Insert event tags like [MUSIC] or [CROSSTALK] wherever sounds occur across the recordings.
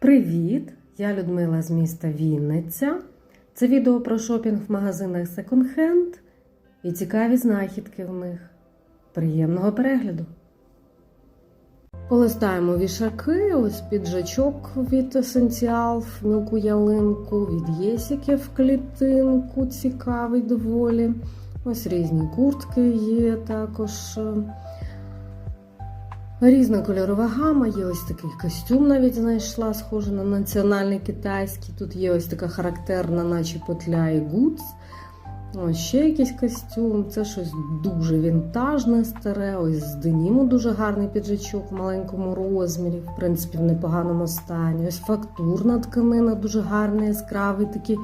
Привіт! Я Людмила з міста Вінниця. Це відео про шопінг в магазинах Second Hand і цікаві знахідки в них. Приємного перегляду! Полистаємо вішаки, ось піджачок від Essential в мілку ялинку, від Єсіки в клітинку, цікавий доволі. Ось різні куртки є також. Різна кольорова гама, є ось такий костюм, навіть знайшла, схожий на національний китайський. Тут є ось така характерна, наче петля і гудз. Ось ще якийсь костюм. Це щось дуже вінтажне, старе. Ось з деніму дуже гарний піджачок в маленькому розмірі, в принципі, в непоганому стані. Ось фактурна тканина, дуже гарний, яскравий такий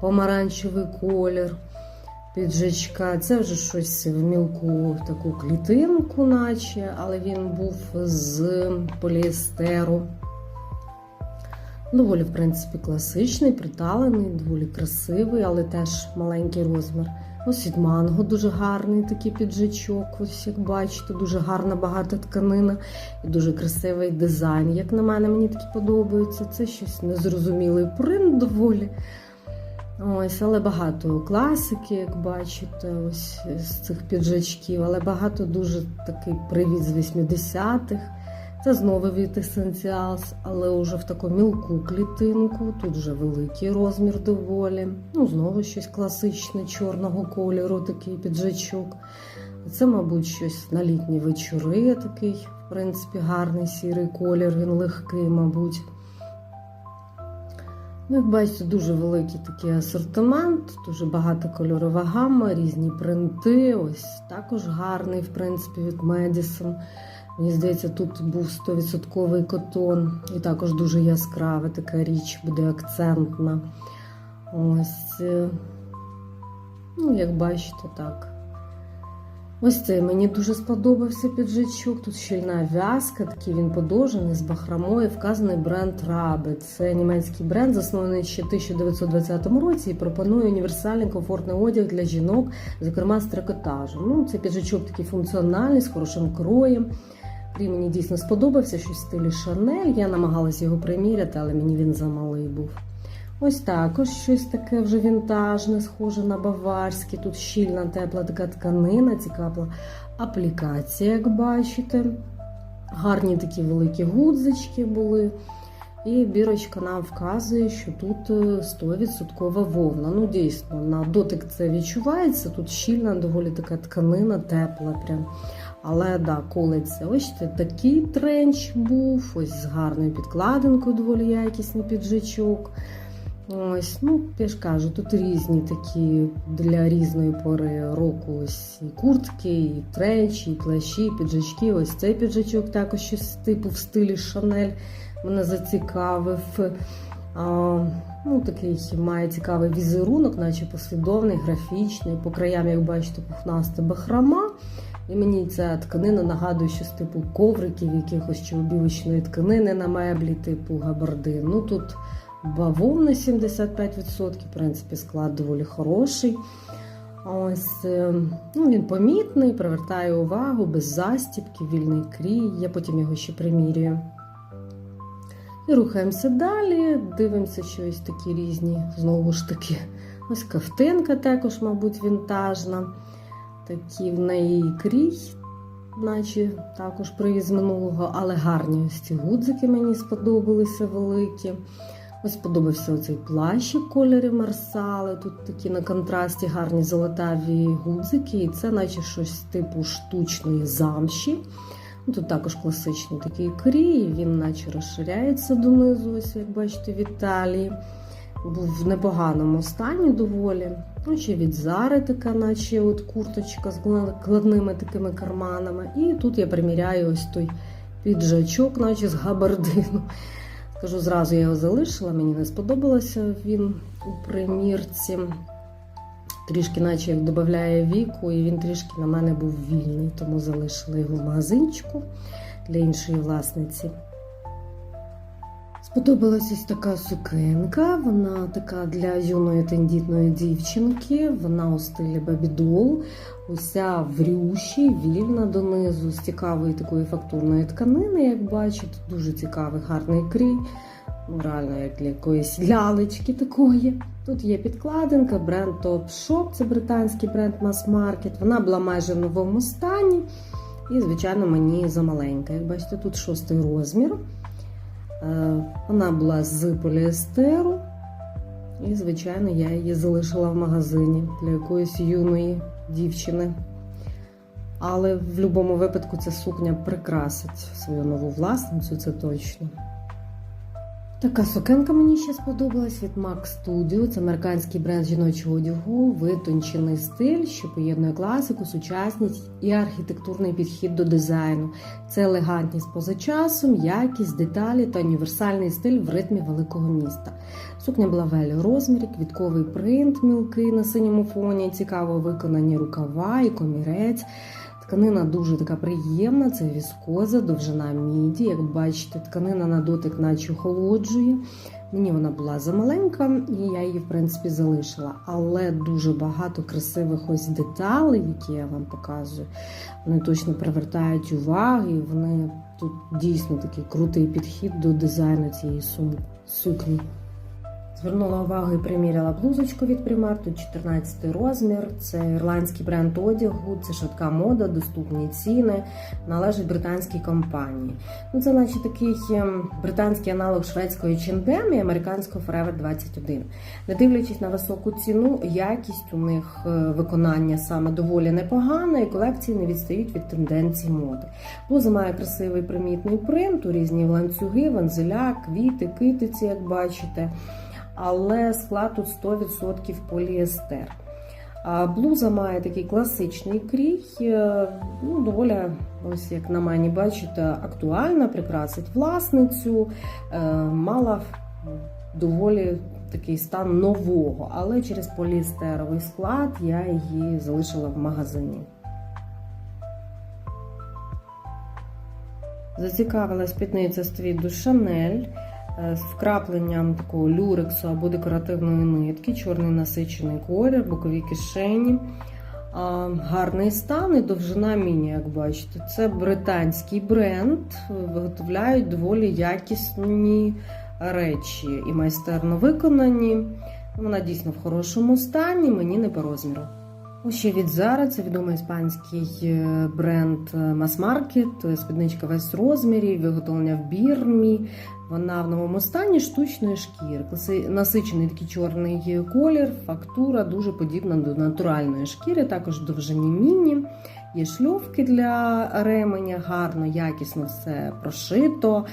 помаранчевий колір піджачка. Це вже щось в мілку таку клітинку, наче, але він був з поліестеру. Доволі, в принципі, класичний, приталений, доволі красивий, але теж маленький розмір. Ось від манго дуже гарний такий піджачок. Ось як бачите, дуже гарна багата тканина і дуже красивий дизайн. Як на мене, мені такі подобаються. Це щось незрозумілий принт доволі. Ось, але багато класики, як бачите, ось з цих піджачків, але багато дуже такий привід з 80-х. Це знову від Essentials, але вже в таку мілку клітинку. Тут вже великий розмір доволі. Ну, знову щось класичне, чорного кольору, такий піджачок. Це, мабуть, щось на літні вечори, такий, в принципі, гарний сірий колір, він легкий, мабуть. Ну, як бачите, дуже великий такий асортимент, дуже багата кольорова гамма, різні принти. Ось також гарний, в принципі, від Медісон. Мені здається, тут був 100% котон, і також дуже яскрава така річ, буде акцентна. Ось, е, ну, як бачите, так. Ось цей мені дуже сподобався піджачок. Тут щільна в'язка, такий він подовжений з бахромою, вказаний бренд Rabe. Це німецький бренд, заснований ще в 1920 році і пропонує універсальний комфортний одяг для жінок, зокрема з трикотажем. Ну, Цей піджачок такий функціональний, з хорошим кроєм. Крім мені дійсно сподобався щось в стилі Шанель. Я намагалася його приміряти, але мені він замалий був. Ось також щось таке вже вінтажне, схоже на баварське. Тут щільна тепла така тканина, цікава аплікація, як бачите. Гарні такі великі гудзички були. І бірочка нам вказує, що тут 100% вовна. Ну, дійсно, на дотик це відчувається. Тут щільна, доволі така тканина, тепла. прям. Але да, колиться. Ось такий тренч був, ось з гарною підкладинкою, доволі якісний піджачок. Ось, ну, я ж кажу, тут різні такі для різної пори року ось і куртки, і тренчі, і плащі, і піджачки. Ось цей піджачок також щось типу в стилі Шанель мене зацікавив. А, ну, Такий має цікавий візерунок, наче послідовний, графічний. По краям, як бачите, пухнаста бахрома. І мені ця тканина нагадує щось типу ковриків, якихось чи тканини на меблі, типу габардин. Ну, тут бавовна 75%, в принципі, склад доволі хороший. Ось, е, ну, Він помітний, привертає увагу, без застібки, вільний крій. Я потім його ще примірюю. І рухаємося далі, дивимося, що ось такі різні, знову ж таки, [LAUGHS] ось кафтинка також, мабуть, вінтажна. Такі в неї крій, наче також привіз минулого, але гарні ось ці гудзики мені сподобалися великі. Ось подобався оцей плащ у кольорі Марсали. Тут такі на контрасті гарні золотаві гудзики, і це наче щось типу штучної замші. Ну, тут також класичний такий крій, він наче розширяється донизу, ось як бачите, в Італії. Був в непоганому стані доволі. Ну, ще від зари така, наче от курточка з кладними такими карманами. І тут я приміряю ось той піджачок, наче з габардину. Скажу, зразу я його залишила, мені не сподобалося він у примірці. Трішки, наче як додає віку, і він трішки на мене був вільний, тому залишила його в магазинчику для іншої власниці. Сподобалась ось така сукенка, вона така для юної тендітної дівчинки, вона у стилі бабідол, уся в рюші, вільна донизу, з цікавої такої фактурної тканини, як бачите, дуже цікавий гарний крій. Ну, реально, як для якоїсь лялечки такої. Тут є підкладинка, бренд Top Shop, це британський бренд Mass Market. Вона була майже в новому стані. І, звичайно, мені замаленька. Як бачите, тут шостий розмір. Е, Вона була з поліестеру. І, звичайно, я її залишила в магазині для якоїсь юної дівчини. Але в будь-якому випадку ця сукня прикрасить свою нову власницю, це точно. Така сукенка мені ще сподобалась від Max Studio. Це американський бренд жіночого одягу, витончений стиль, що поєднує класику, сучасність і архітектурний підхід до дизайну. Це елегантність поза часом, якість, деталі та універсальний стиль в ритмі великого міста. Сукня була в L розмірі, квітковий принт мілкий на синьому фоні, цікаво виконані рукава і комірець. Тканина дуже така приємна, це віскоза, довжина міді. Як бачите, тканина на дотик наче охолоджує. Мені вона була замаленька, і я її, в принципі, залишила. Але дуже багато красивих ось деталей, які я вам показую. Вони точно привертають увагу, вони тут дійсно такий крутий підхід до дизайну цієї сум- сукні. Звернула увагу і приміряла блузочку від тут 14 розмір. Це ірландський бренд одягу, це швидка мода, доступні ціни, належить британській компанії. Ну, це наче такий ем, британський аналог шведської H&M і американського Forever 21. Не дивлячись на високу ціну, якість у них е, виконання саме доволі непогана, і колекції не відстають від тенденцій моди. Блуза має красивий примітний принт, у різні ланцюги, ванзеля, квіти, китиці, як бачите але склад тут 100% поліестер. Блуза має такий класичний крій, е, ну, доволі, ось як на мені бачите, актуальна, прикрасить власницю, е, мала доволі такий стан нового, але через поліестеровий склад я її залишила в магазині. Зацікавилась Зацікавила спідниця стріту Шанель з вкрапленням такого люрексу або декоративної нитки, чорний насичений колір, бокові кишені. Гарний стан і довжина міні, як бачите. Це британський бренд, виготовляють доволі якісні речі і майстерно виконані. Вона дійсно в хорошому стані, мені не по розміру. Ось ще від Zara, це відомий іспанський е, бренд Mass Market, спідничка весь розмірі, виготовлення в бірмі. Вона в новому стані штучної шкіри. Насичений такий чорний колір, фактура дуже подібна до натуральної шкіри, також довжині міні. Є шльовки для ременя, гарно, якісно все прошито.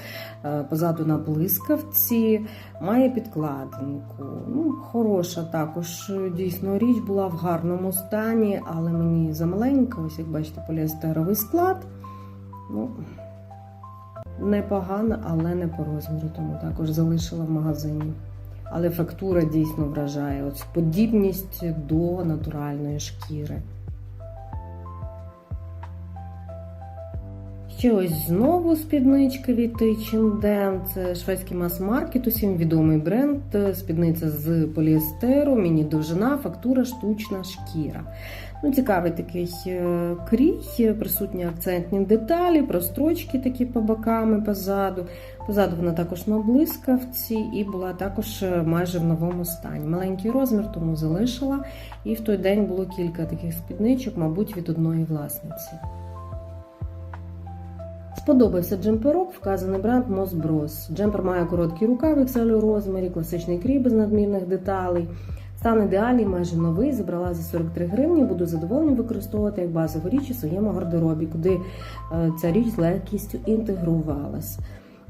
е, Позаду на блискавці, має підкладинку. Ну, Хороша також дійсно річ була в гарному стані, але мені замаленька, ось як бачите, поліестеровий склад. Ну, Непогана, але не по розміру, тому також залишила в магазині. Але фактура дійсно вражає. Ось подібність до натуральної шкіри. Ще ось знову спідничка від H&M. Це шведський мас-маркет, усім відомий бренд. Спідниця з поліестеру, міні-довжина, фактура, штучна шкіра. Ну, Цікавий такий е, крій, присутні акцентні деталі, прострочки такі по бокам і позаду. Позаду вона також на блискавці і була також е, майже в новому стані. Маленький розмір, тому залишила. І в той день було кілька таких спідничок, мабуть, від одної власниці. Сподобався джемперок, вказаний бренд Bros. Джемпер має короткі рукави XL розмірі, класичний крій без надмірних деталей. Стан ідеальний, майже новий, забрала за 43 гривні, буду задоволена використовувати як базову річ у своєму гардеробі, куди е, ця річ з легкістю інтегрувалась.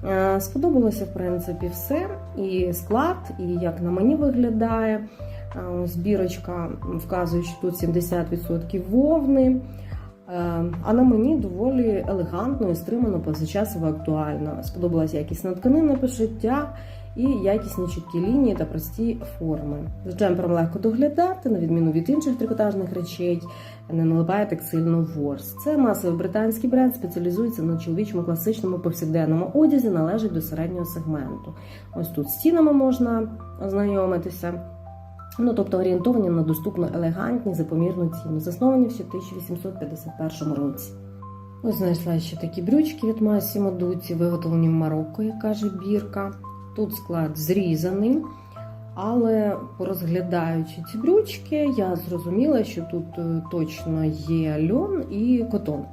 Е, Сподобалося, в принципі, все. І склад, і як на мені виглядає. Е, Збірочка вказує, що тут 70% вовни. Е, А на мені доволі елегантно і стримано, позачасово актуально. Сподобалася якісна тканина пошиття і якісні чіткі лінії та прості форми. З джемпером легко доглядати, на відміну від інших трикотажних речей, не налипає так сильно ворс. Це масовий британський бренд, спеціалізується на чоловічому класичному повсякденному одязі, належить до середнього сегменту. Ось тут з цінами можна ознайомитися. Ну, тобто орієнтовані на доступно елегантні, запомірну ціну, засновані ще в 1851 році. Ось знайшла ще такі брючки від Масі Мадуці, виготовлені в Марокко, як каже бірка. Тут склад зрізаний, але розглядаючи ці брючки, я зрозуміла, що тут е, точно є льон і котон.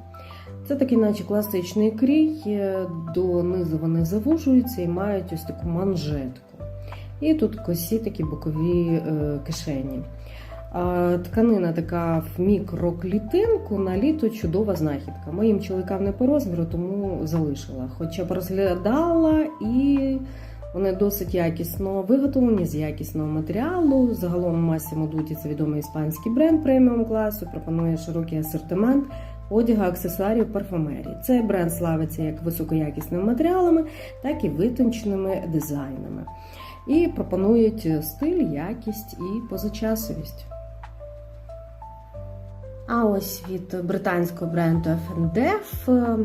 Це такий, наче класичний крій, е, донизу вони завужуються і мають ось таку манжетку. І тут косі такі бокові е, кишені. Тканина така в мікроклітинку на літо чудова знахідка. Моїм чоловікам не по розміру, тому залишила. Хоча б розглядала і вони досить якісно виготовлені з якісного матеріалу. Загалом Massimo Dutti – це відомий іспанський бренд преміум класу, пропонує широкий асортимент одягу, аксесуарів, парфумерії. Цей бренд славиться як високоякісними матеріалами, так і витонченими дизайнами. І пропонують стиль, якість і позачасовість. А ось від британського бренду FNDF е,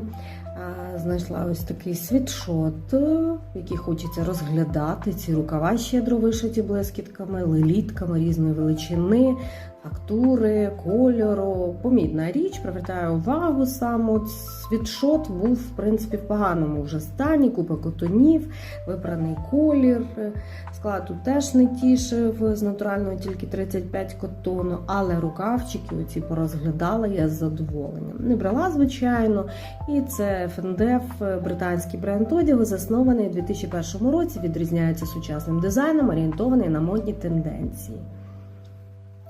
знайшла ось такий світшот, е, який хочеться розглядати. Ці рукава щедро вишиті блискітками, лелітками різної величини, фактури, кольору. Помітна річ, привертає увагу саме. От Світшот був, в принципі, в поганому вже стані, купа котонів, вибраний колір. Склад тут теж не тішив з натурального тільки 35 котону, але рукавчики оці порозглядала я з задоволенням. Не брала, звичайно, і це FNDF, британський бренд одягу, заснований у 2001 році, відрізняється сучасним дизайном, орієнтований на модні тенденції.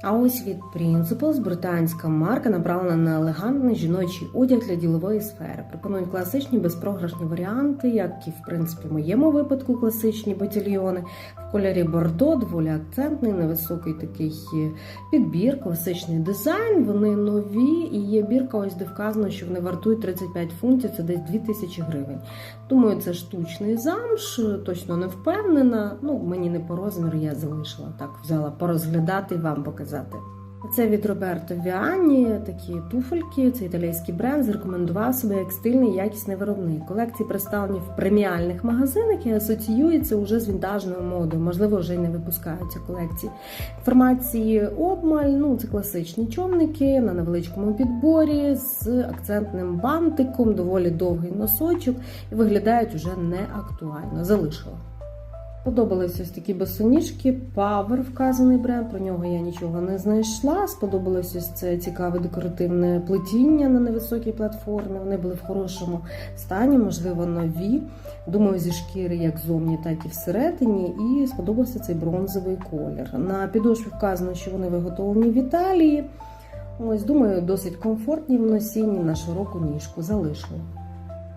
А ось від Principles британська марка направлена на елегантний жіночий одяг для ділової сфери. Пропонують класичні безпрограшні варіанти, як і в принципі в моєму випадку класичні ботильйони. В кольорі бордо доволі акцентний, невисокий такий підбір, класичний дизайн. Вони нові і є бірка, ось де вказано, що вони вартують 35 фунтів, це десь 2000 гривень. Думаю, це штучний замш, точно не впевнена. Ну мені не по розміру, я залишила так, взяла порозглядати вам показати. Це від Роберто Віані, такі туфельки, це італійський бренд, зарекомендував себе як стильний якісний виробник. Колекції представлені в преміальних магазинах і асоціюються уже з вінтажною модою. Можливо, вже й не випускаються колекції. Інформації обмаль, ну це класичні човники на невеличкому підборі з акцентним бантиком, доволі довгий носочок і виглядають уже не актуально. Залишила. Подобались ось такі босоніжки, Power вказаний бренд, про нього я нічого не знайшла. Сподобалось ось це цікаве декоративне плетіння на невисокій платформі. Вони були в хорошому стані, можливо, нові. Думаю, зі шкіри як зовні, так і всередині. І сподобався цей бронзовий колір. На підошві вказано, що вони виготовлені в Італії. Ось, думаю, досить комфортні в носінні на широку ніжку. Залишила.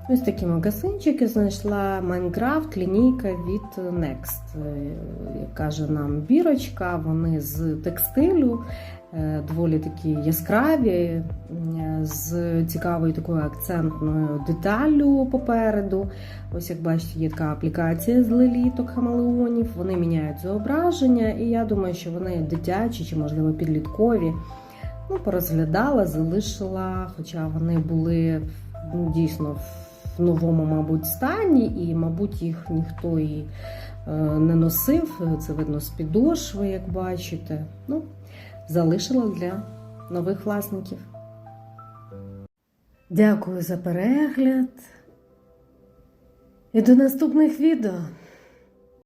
Ось такі магазинчики знайшла Майнкрафт, лінійка від Next. Е, Як каже нам бірочка, вони з текстилю, е, доволі такі яскраві, е, з цікавою такою акцентною деталлю попереду. Ось як бачите, є така аплікація з леліток хамелеонів. Вони міняють зображення, і я думаю, що вони дитячі чи, можливо, підліткові. Ну, порозглядала, залишила, хоча вони були ну, дійсно в новому, мабуть, стані, і, мабуть, їх ніхто і е, не носив. Це видно з підошви, як бачите. Ну, залишила для нових власників. Дякую за перегляд. І до наступних відео.